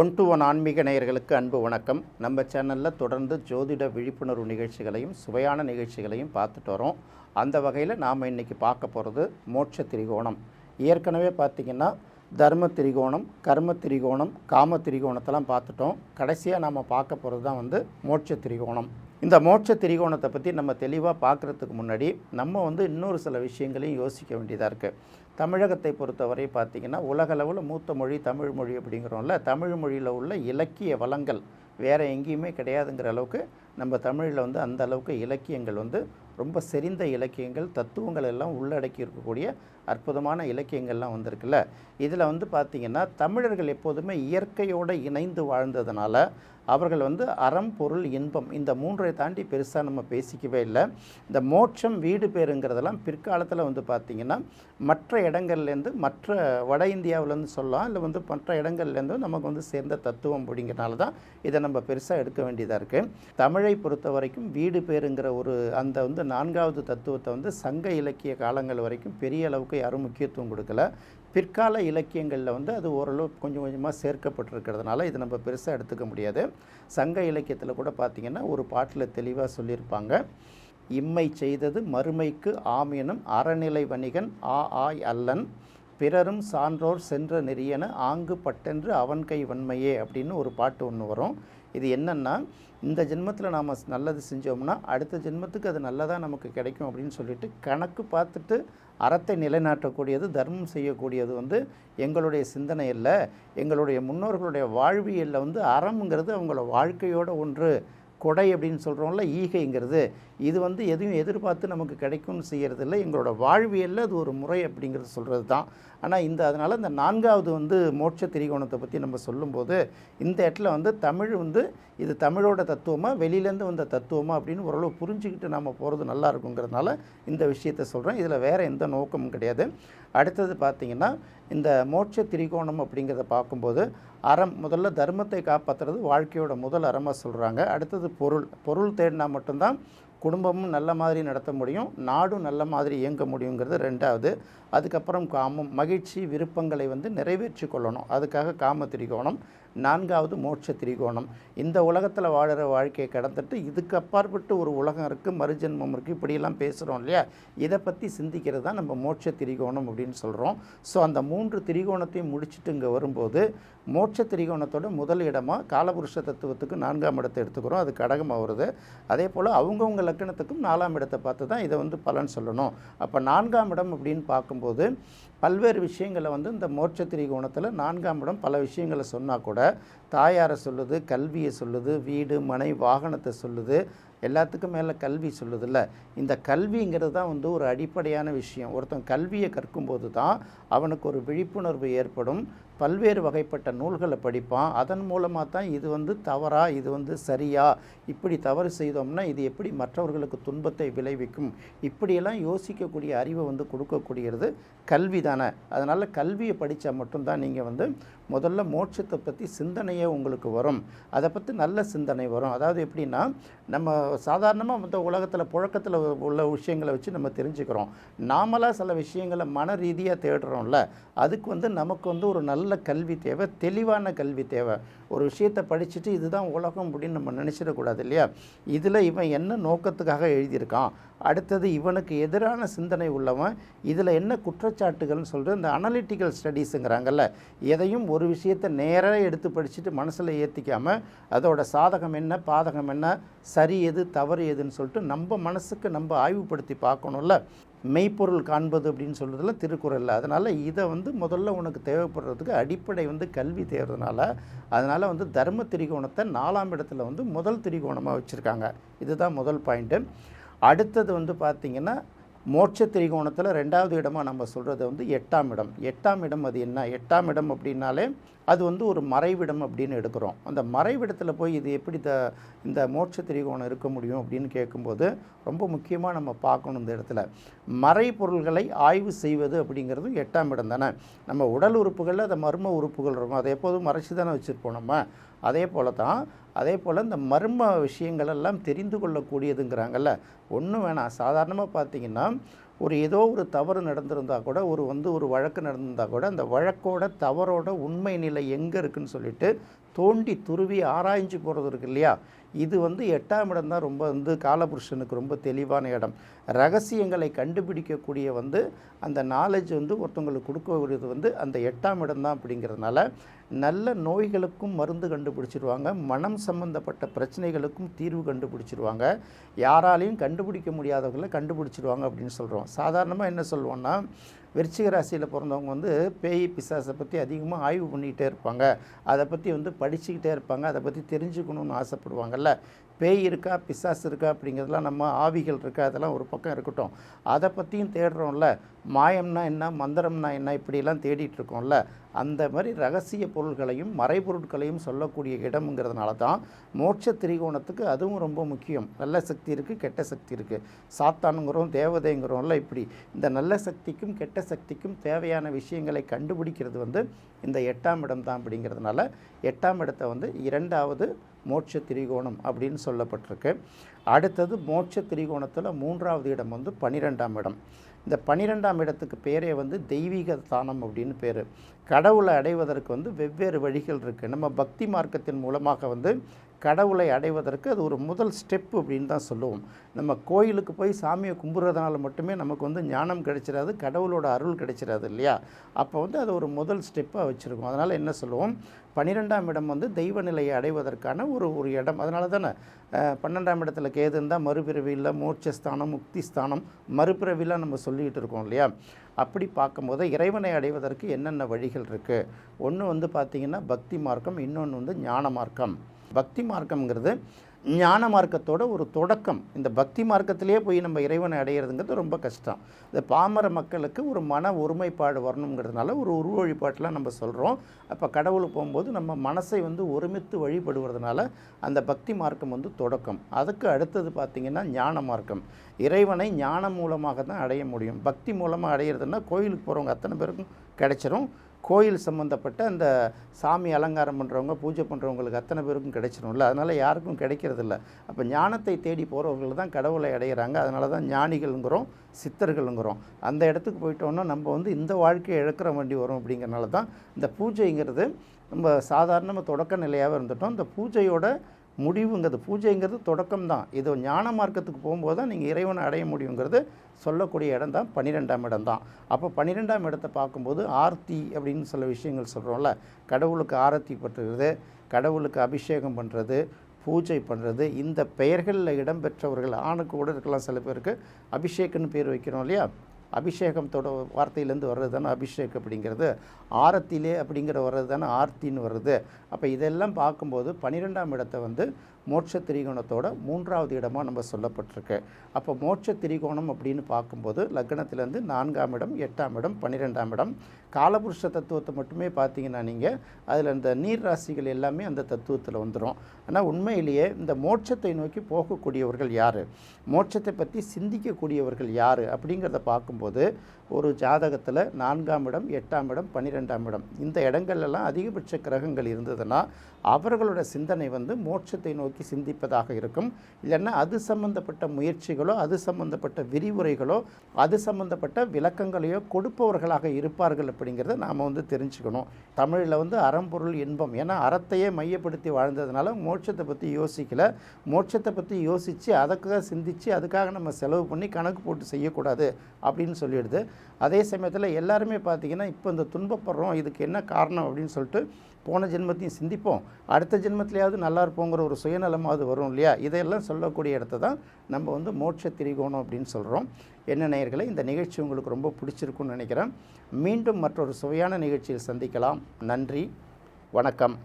One to one ஆன்மீக நேயர்களுக்கு அன்பு வணக்கம். நம்ம சேனலில் தொடர்ந்து ஜோதிட விழிப்புணர்வு நிகழ்ச்சிகளையும் சுவையான நிகழ்ச்சிகளையும் பார்த்துட்டு வரோம். அந்த வகையில் நாம் இன்றைக்கி பார்க்க போகிறது மோட்ச திரிகோணம். ஏற்கனவே பார்த்திங்கன்னா தர்ம திரிகோணம் கர்ம திரிகோணம் காம திரிகோணத்தெல்லாம் பார்த்துட்டோம். கடைசியாக நாம் பார்க்க போகிறது தான் வந்து மோட்ச திரிகோணம். இந்த மோட்ச திரிகோணத்தை பற்றி நம்ம தெளிவாக பார்க்குறதுக்கு முன்னாடி நம்ம வந்து இன்னொரு சில விஷயங்களையும் யோசிக்க வேண்டியதாக இருக்குது தமிழகத்தை பொறுத்தவரை பார்த்திங்கன்னா உலகளவில் மூத்த மொழி தமிழ் மொழி அப்படிங்கிறோம்ல தமிழ் மொழியில் உள்ள இலக்கிய வளங்கள் வேறு எங்கேயுமே கிடையாதுங்கிற அளவுக்கு நம்ம தமிழில் வந்து அந்த அளவுக்கு இலக்கியங்கள் வந்து ரொம்ப செறிந்த இலக்கியங்கள் தத்துவங்கள் எல்லாம் உள்ளடக்கி இருக்கக்கூடிய அற்புதமான இலக்கியங்கள்லாம் வந்திருக்குல்ல. இதில் வந்து பார்த்திங்கன்னா தமிழர்கள் எப்போதுமே இயற்கையோடு இணைந்து வாழ்ந்ததுனால அவர்கள் வந்து அறம் பொருள் இன்பம் இந்த மூன்றை தாண்டி பெருசாக நம்ம பேசிக்கவே இல்லை. இந்த மோட்சம் வீடு பேருங்கிறதெல்லாம் பிற்காலத்தில் வந்து பார்த்திங்கன்னா மற்ற இடங்கள்லேருந்து மற்ற வட இந்தியாவிலேருந்து சொல்லலாம் இல்லை வந்து மற்ற இடங்கள்லேருந்து நமக்கு வந்து சேர்ந்த தத்துவம் அப்படிங்கிறனால தான் இதை நம்ம பெருசாக எடுக்க வேண்டியதாக இருக்குது தமிழை பொறுத்த வரைக்கும் வீடு பேருங்கிற ஒரு அந்த வந்து நான்காவது தத்துவத்தை வந்து சங்க இலக்கிய காலங்கள் வரைக்கும் பெரிய அளவுக்கு யாரும் முக்கியத்துவம் கொடுக்கல. பிற்கால இலக்கியங்களில் வந்து அது ஓரளவு கொஞ்சம் கொஞ்சமாக சேர்க்கப்பட்டிருக்கிறதுனால இது நம்ம பெருசாக எடுத்துக்க முடியாது. சங்க இலக்கியத்தில் கூட பார்த்திங்கன்னா ஒரு பாட்டில் தெளிவாக சொல்லியிருப்பாங்க. இம்மை செய்தது மறுமைக்கு ஆமீனும் அறநிலை வணிகன் ஆ ஆய் அல்லன். பிறரும் சான்றோர் சென்ற நெறியன ஆங்கு பட்டென்று அவன் கை வன்மையே அப்படின்னு ஒரு பாட்டு ஒன்று வரும். இது என்னென்னா இந்த ஜென்மத்தில் நாம் நல்லது செஞ்சோம்னா அடுத்த ஜென்மத்துக்கு அது நல்லதாக நமக்கு கிடைக்கும் அப்படின்னு சொல்லிட்டு கணக்கு பார்த்துட்டு அறத்தை நிலைநாட்டக்கூடியது தர்மம் செய்யக்கூடியது வந்து எங்களுடைய சிந்தனை இல்லை. எங்களுடைய முன்னோர்களுடைய வாழ்வியலில் வந்து அறம்ங்கிறது அவங்களோட வாழ்க்கையோட ஒன்று. கொடை அப்படின்னு சொல்கிறோம்ல ஈகைங்கிறது இது வந்து எதையும் எதிர்பார்த்து நமக்கு கிடைக்கும்னு செய்கிறது இல்லை எங்களோட வாழ்வியலில் அது ஒரு முறை அப்படிங்கிறது சொல்கிறது தான் ஆனால் இந்த அதனால் இந்த நான்காவது வந்து மோட்ச திரிகோணத்தை பற்றி நம்ம சொல்லும்போது இந்த இடத்துல வந்து தமிழ் வந்து இது தமிழோட தத்துவமாக வெளியிலேருந்து வந்த தத்துவமாக அப்படின்னு ஓரளவு புரிஞ்சுக்கிட்டு நம்ம போகிறது நல்லா இருக்குங்கிறதுனால இந்த விஷயத்தை சொல்கிறேன் இதில் வேறு எந்த நோக்கமும் கிடையாது. அடுத்தது பார்த்திங்கன்னா இந்த மோட்ச திரிகோணம் அப்படிங்கிறத பார்க்கும்போது அறம் முதல்ல தர்மத்தை காப்பாற்றுறது வாழ்க்கையோட முதல் அறமாக சொல்கிறாங்க அடுத்தது பொருள். பொருள் தேடினா மட்டும்தான் குடும்பமும் நல்ல மாதிரி நடத்த முடியும் நாடும் நல்ல மாதிரி இயங்க முடியுங்கிறது ரெண்டாவது. அதுக்கப்புறம் காமம் மகிழ்ச்சி விருப்பங்களை வந்து நிறைவேற்றி கொள்ளணும். அதுக்காக காம திரிகோணம் நான்காவது மோட்ச திரிகோணம். இந்த உலகத்தில் வாழ்கிற வாழ்க்கையை கடந்துட்டு இதுக்கு அப்பாற்பட்டு ஒரு உலகம் இருக்குது மறுஜென்மம் இருக்குது இப்படியெல்லாம் பேசுகிறோம் இல்லையா? இதை பற்றி சிந்திக்கிறது தான் நம்ம மோட்ச திரிகோணம் அப்படின்னு சொல்கிறோம் ஸோ அந்த மூன்று திரிகோணத்தையும் முடிச்சுட்டு இங்கே வரும்போது மோட்ச திரிகோணத்தோட முதல் இடமாக காலபுருஷ தத்துவத்துக்கு நான்காம் இடத்தை எடுத்துக்கிறோம். அது கடகமாக வருது அதே போல் அவங்கவுங்கள லக்கணத்துக்கும் நாலாம் இடத்தை பார்த்து தான் இதை வந்து பலன் சொல்லணும். அப்போ நான்காம் இடம் அப்படின்னு பார்க்கும்போது பல்வேறு விஷயங்களை வந்து இந்த மோட்ச திரிகோணத்தில் நான்காம் இடம் பல விஷயங்களை சொன்னால் கூட தாயாரை சொல்லுது கல்வியை சொல்லுது வீடு மனை வாகனத்தை சொல்லுது எல்லாத்துக்கும் மேலே கல்வி சொல்லுதில்ல. இந்த கல்விங்கிறது தான் வந்து ஒரு அடிப்படையான விஷயம். ஒருத்தன் கல்வியை கற்கும்போது தான் அவனுக்கு ஒரு விழிப்புணர்வு ஏற்படும். பல்வேறு வகைப்பட்ட நூல்களை படிப்பான். அதன் மூலமாக தான் இது வந்து தவறா இது வந்து சரியா இப்படி தவறு செய்தோம்னா இது எப்படி மற்றவர்களுக்கு துன்பத்தை விளைவிக்கும்? இப்படியெல்லாம் யோசிக்கக்கூடிய அறிவை வந்து கொடுக்கக்கூடியது கல்வி தானே. அதனால் கல்வியை படித்தா மட்டும்தான் நீங்கள் வந்து முதல்ல மோட்சத்தை பற்றி சிந்தனையே உங்களுக்கு வரும். அதை பற்றி நல்ல சிந்தனை வரும். அதாவது எப்படின்னா நம்ம சாதாரணமாக மற்ற உலகத்தில் புழக்கத்தில் உள்ள விஷயங்களை வச்சு நம்ம தெரிஞ்சுக்கிறோம். நாமளாக சில விஷயங்களை மன ரீதியாக தேடுறோம்ல அதுக்கு வந்து நமக்கு வந்து ஒரு நல்ல கல்வி தேவை தெளிவான கல்வி தேவை. ஒரு விஷயத்தை படிச்சுட்டு இதுதான் உலகம் அப்படின்னு நம்ம நினச்சிடக்கூடாது இல்லையா? இதில் இவன் என்ன நோக்கத்துக்காக எழுதியிருக்கான்? அடுத்தது இவனுக்கு எதிரான சிந்தனை உள்ளவன் இதில் என்ன குற்றச்சாட்டுகள்னு சொல்லிட்டு இந்த அனலிட்டிக்கல் ஸ்டடீஸுங்கிறாங்கல்ல எதையும் ஒரு விஷயத்தை நேராக எடுத்து படிச்சுட்டு மனசில் ஏற்றிக்காமல் அதோட சாதகம் என்ன பாதகம் என்ன சரி எது தவறு எதுன்னு சொல்லிட்டு நம்ம மனசுக்கு நம்ம ஆய்வுபடுத்தி பார்க்கணும்ல. மெய்ப்பொருள் காண்பது அப்படின்னு சொல்கிறதுல திருக்குறளில் அதனால் இதை வந்து முதல்ல உனக்கு தேவைப்படுறதுக்கு அடிப்படை வந்து கல்வி தேர்றதுனால அதனால் வந்து தர்ம திரிகோணத்தை நாலாம் இடத்துல வந்து முதல் திரிகோணமாக வச்சுருக்காங்க. இதுதான் முதல் பாயிண்ட்டு அடுத்தது வந்து பார்த்திங்கன்னா மோட்ச திரிகோணத்தில் ரெண்டாவது இடமாக நம்ம சொல்கிறது வந்து எட்டாம் இடம். எட்டாம் இடம் அது என்ன? எட்டாம் இடம் அப்படின்னாலே அது வந்து ஒரு மறைவிடம் அப்படின்னு எடுக்கிறோம். அந்த மறைவிடத்தில் போய் இது எப்படி த இந்த மோட்ச திரிகோணம் இருக்க முடியும் அப்படின்னு கேட்கும்போது ரொம்ப முக்கியமாக நம்ம பார்க்கணும் இந்த இடத்துல. மறைபொருள்களை ஆய்வு செய்வது அப்படிங்கிறது எட்டாம் இடம் தானே? நம்ம உடல் உறுப்புகளில் அந்த மர்ம உறுப்புகள் இருக்கும். அதை எப்போதும் மறைச்சி தானே வச்சுருப்போம் நம்ம. அதே போல் தான் அதே போல் இந்த மர்ம விஷயங்கள் எல்லாம் தெரிந்து கொள்ளக்கூடியதுங்கிறாங்கல்ல. ஒன்றும் வேணாம். சாதாரணமாக பார்த்தீங்கன்னா ஒரு ஏதோ ஒரு தவறு நடந்திருந்தால் கூட ஒரு வந்து ஒரு வழக்கு நடந்திருந்தால் கூட அந்த வழக்கோட தவறோட உண்மை நிலை எங்கே இருக்குன்னு சொல்லிட்டு தோண்டி துருவி ஆராய்ஞ்சு போகிறது இருக்கு இல்லையா? இது வந்து எட்டாம் இடம் தான் ரொம்ப வந்து காலபுருஷனுக்கு ரொம்ப தெளிவான இடம். ரகசியங்களை கண்டுபிடிக்கக்கூடிய வந்து அந்த நாலேஜ் வந்து ஒருத்தவங்களுக்கு கொடுக்கக்கூடியது வந்து அந்த எட்டாம் இடம் தான் அப்படிங்கிறதுனால நல்ல நோய்களுக்கும் மருந்து கண்டுபிடிச்சிருவாங்க. மனம் சம்பந்தப்பட்ட பிரச்சனைகளுக்கும் தீர்வு கண்டுபிடிச்சிருவாங்க. யாராலையும் கண்டுபிடிக்க முடியாதவங்களை கண்டுபிடிச்சிருவாங்க அப்படின்னு சொல்கிறோம் சாதாரணமாக என்ன சொல்லுவோன்னா விருச்சிக ராசியில் பிறந்தவங்க வந்து பேய் பிசாசை பற்றி அதிகமாக ஆய்வு பண்ணிக்கிட்டே இருப்பாங்க. அதை பற்றி வந்து படிச்சுக்கிட்டே இருப்பாங்க. அதை பற்றி தெரிஞ்சுக்கணும்னு ஆசைப்படுவாங்கல்ல. பேய் இருக்கா பிசாஸ் இருக்கா அப்படிங்கிறதுலாம் நம்ம ஆவிகள் இருக்கா அதெல்லாம் ஒரு பக்கம் இருக்கட்டும். அதை பற்றியும் தேடுறோம்ல. மாயம்னா என்ன மந்திரம்னா என்ன இப்படியெல்லாம் தேடிட்டு இருக்கோம்ல. அந்த மாதிரி ரகசிய பொருள்களையும் மறைபொருட்களையும் சொல்லக்கூடிய இடம்ங்கிறதுனால தான் மோட்ச திரிகோணத்துக்கு அதுவும் ரொம்ப முக்கியம். நல்ல சக்தி இருக்குது கெட்ட சக்தி இருக்குது சாத்தானுங்கிறோம் தேவதைங்கிறோம்ல இப்படி. இந்த நல்ல சக்திக்கும் கெட்ட சக்திக்கும் தேவையான விஷயங்களை கண்டுபிடிக்கிறது வந்து இந்த எட்டாம் இடம் தான் அப்படிங்கிறதுனால எட்டாம் இடத்தை வந்து இரண்டாவது மோட்ச திரிகோணம் அப்படின்னு சொல்லப்பட்டிருக்கு. அடுத்தது மோட்ச திரிகோணத்தில் மூன்றாவது இடம் வந்து பன்னிரெண்டாம் இடம். இந்த பன்னிரெண்டாம் இடத்துக்கு பேரே வந்து தெய்வீக தானம் அப்படின்னு பேர். கடவுளை அடைவதற்கு வந்து வெவ்வேறு வழிகள் இருக்குது நம்ம பக்தி மார்க்கத்தின் மூலமாக வந்து கடவுளை அடைவதற்கு அது ஒரு முதல் ஸ்டெப் அப்படின்னு தான் சொல்லுவோம். நம்ம கோயிலுக்கு போய் சாமியை கும்பிட்றதுனால மட்டுமே நமக்கு வந்து ஞானம் கிடைச்சிடாது கடவுளோட அருள் கிடைச்சிடாது இல்லையா? அப்போ வந்து அது ஒரு முதல் ஸ்டெப்பாக வச்சுருக்கோம். அதனால் என்ன சொல்லுவோம்? பன்னிரெண்டாம் இடம் வந்து தெய்வ நிலையை அடைவதற்கான ஒரு ஒரு இடம். அதனால தானே பன்னெண்டாம் இடத்துல கேது இருந்தால் மறுபிறவியில் மோட்சஸ்தானம் முக்தி ஸ்தானம் மறுபிறவிலாம் நம்ம சொல்லிக்கிட்டு இருக்கோம் இல்லையா? அப்படி பார்க்கும்போது இறைவனை அடைவதற்கு என்னென்ன வழிகள் இருக்குது ஒன்று வந்து பார்த்திங்கன்னா பக்தி மார்க்கம் இன்னொன்று வந்து ஞான மார்க்கம். பக்தி மார்க்கம்ங்கிறது ஞான மார்க்கத்தோட ஒரு தொடக்கம். இந்த பக்தி மார்க்கத்திலேயே போய் நம்ம இறைவனை அடையிறதுங்கிறது ரொம்ப கஷ்டம். இந்த பாமர மக்களுக்கு ஒரு மன ஒருமைப்பாடு வரணுங்கிறதுனால ஒரு உருவ வழிபாட்டெலாம் நம்ம சொல்கிறோம் அப்போ கடவுளுக்கு போகும்போது நம்ம மனசை வந்து ஒருமித்து வழிபடுவதனால அந்த பக்தி மார்க்கம் வந்து தொடக்கம். அதுக்கு அடுத்தது பார்த்திங்கன்னா ஞான மார்க்கம். இறைவனை ஞானம் மூலமாக தான் அடைய முடியும். பக்தி மூலமாக அடையிறதுன்னா கோயிலுக்கு போகிறவங்க அத்தனை பேருக்கும் கிடைச்சிரும். கோயில் சம்மந்தப்பட்ட அந்த சாமி அலங்காரம் பண்ணுறவங்க பூஜை பண்ணுறவங்களுக்கு அத்தனை பேருக்கும் கிடைச்சிரும்ல. அதனால் யாருக்கும் கிடைக்கிறதில்ல. அப்போ ஞானத்தை தேடி போகிறவர்கள் தான் கடவுளை அடைகிறாங்க அதனால தான் ஞானிகள்ங்கிறோம் சித்தர்களுங்கிறோம். அந்த இடத்துக்கு போயிட்டோன்னா நம்ம வந்து இந்த வாழ்க்கையை இழக்கிற வேண்டி வரும் அப்படிங்கிறனால தான் இந்த பூஜைங்கிறது நம்ம சாதாரணமாக தொடக்க நிலையாகவே இருந்துட்டோம். இந்த பூஜையோட முடிவுங்கிறது பூஜைங்கிறது தொடக்கம் தான் இது ஞான மார்க்கத்துக்கு போகும்போது தான் நீங்கள் இறைவனை அடைய முடியுங்கிறது சொல்லக்கூடிய இடம் தான் பன்னிரெண்டாம் இடம் தான் அப்போ பன்னிரெண்டாம் இடத்தை பார்க்கும்போது ஆர்த்தி அப்படின்னு சில விஷயங்கள் சொல்கிறோம்ல கடவுளுக்கு ஆரத்தி பற்றுறது கடவுளுக்கு அபிஷேகம் பண்ணுறது பூஜை பண்ணுறது இந்த பெயர்களில் இடம்பெற்றவர்கள் ஆணுக்கு கூட இருக்கலாம் சில பேருக்கு அபிஷேக்னு பேர் வைக்கிறோம் இல்லையா? அபிஷேகத்தோட வார்த்தையிலேருந்து வர்றது தானே அபிஷேக் அப்படிங்கிறது. ஆரத்திலே அப்படிங்கிற வர்றது தானே ஆர்த்தின்னு வருது அப்போ இதெல்லாம் பார்க்கும்போது பன்னிரெண்டாம் இடத்தை வந்து மோட்ச திரிகோணத்தோட மூன்றாவது இடமாக நம்ம சொல்லப்பட்டிருக்கு. அப்போ மோட்ச திரிகோணம் அப்படின்னு பார்க்கும்போது லக்னத்திலேருந்து நான்காம் இடம் எட்டாம் இடம் பன்னிரெண்டாம் இடம். காலபுருஷ தத்துவத்தை மட்டுமே பார்த்தீங்கன்னா நீங்கள் அதில் இந்த நீர் ராசிகள் எல்லாமே அந்த தத்துவத்தில் வந்துடும் ஆனால் உண்மையிலேயே இந்த மோட்சத்தை நோக்கி போகக்கூடியவர்கள் யார்? மோட்சத்தை பற்றி சிந்திக்கக்கூடியவர்கள் யார்? அப்படிங்கிறத பார்க்கும்போது ஒரு ஜாதகத்தில் நான்காம் இடம் எட்டாம் இடம் பன்னிரெண்டாம் இடம். இந்த இடங்கள்லாம் அதிகபட்ச கிரகங்கள் இருந்ததுன்னா அவர்களோட சிந்தனை வந்து மோட்சத்தை நோக்கி சிந்திப்பதாக இருக்கும். இல்லைன்னா அது சம்பந்தப்பட்ட முயற்சிகளோ அது சம்பந்தப்பட்ட விரிவுரைகளோ அது சம்பந்தப்பட்ட விளக்கங்களையோ கொடுப்பவர்களாக இருப்பார்கள் அப்படிங்கிறத நாம் வந்து தெரிஞ்சுக்கணும். தமிழில் வந்து அறம்பொருள் இன்பம். ஏன்னா அறத்தையே மையப்படுத்தி வாழ்ந்ததுனால மோட்சத்தை பற்றி யோசிக்கல. மோட்சத்தை பற்றி யோசித்து அதுக்காக சிந்தித்து அதுக்காக நம்ம செலவு பண்ணி கணக்கு போட்டு செய்யக்கூடாது அப்படின்னு சொல்லிடுது. அதே சமயத்தில் எல்லாருமே பார்த்திங்கன்னா இப்போ இந்த துன்பப்படுறோம் இதுக்கு என்ன காரணம் அப்படின்னு சொல்லிட்டு போன ஜென்மத்தையும் சிந்திப்போம். அடுத்த ஜென்மத்திலேயாவது நல்லா இருப்போங்கிற ஒரு சுயநலமாவது வரும் இல்லையா? இதையெல்லாம் சொல்லக்கூடிய இடத்த தான் நம்ம வந்து மோட்ச திரிகோணம் அப்படின்னு சொல்கிறோம் என்ன நேயர்களை இந்த நிகழ்ச்சி உங்களுக்கு ரொம்ப பிடிச்சிருக்குன்னு நினைக்கிறேன். மீண்டும் மற்றொரு சுவையான நிகழ்ச்சியில் சந்திக்கலாம். நன்றி. வணக்கம்.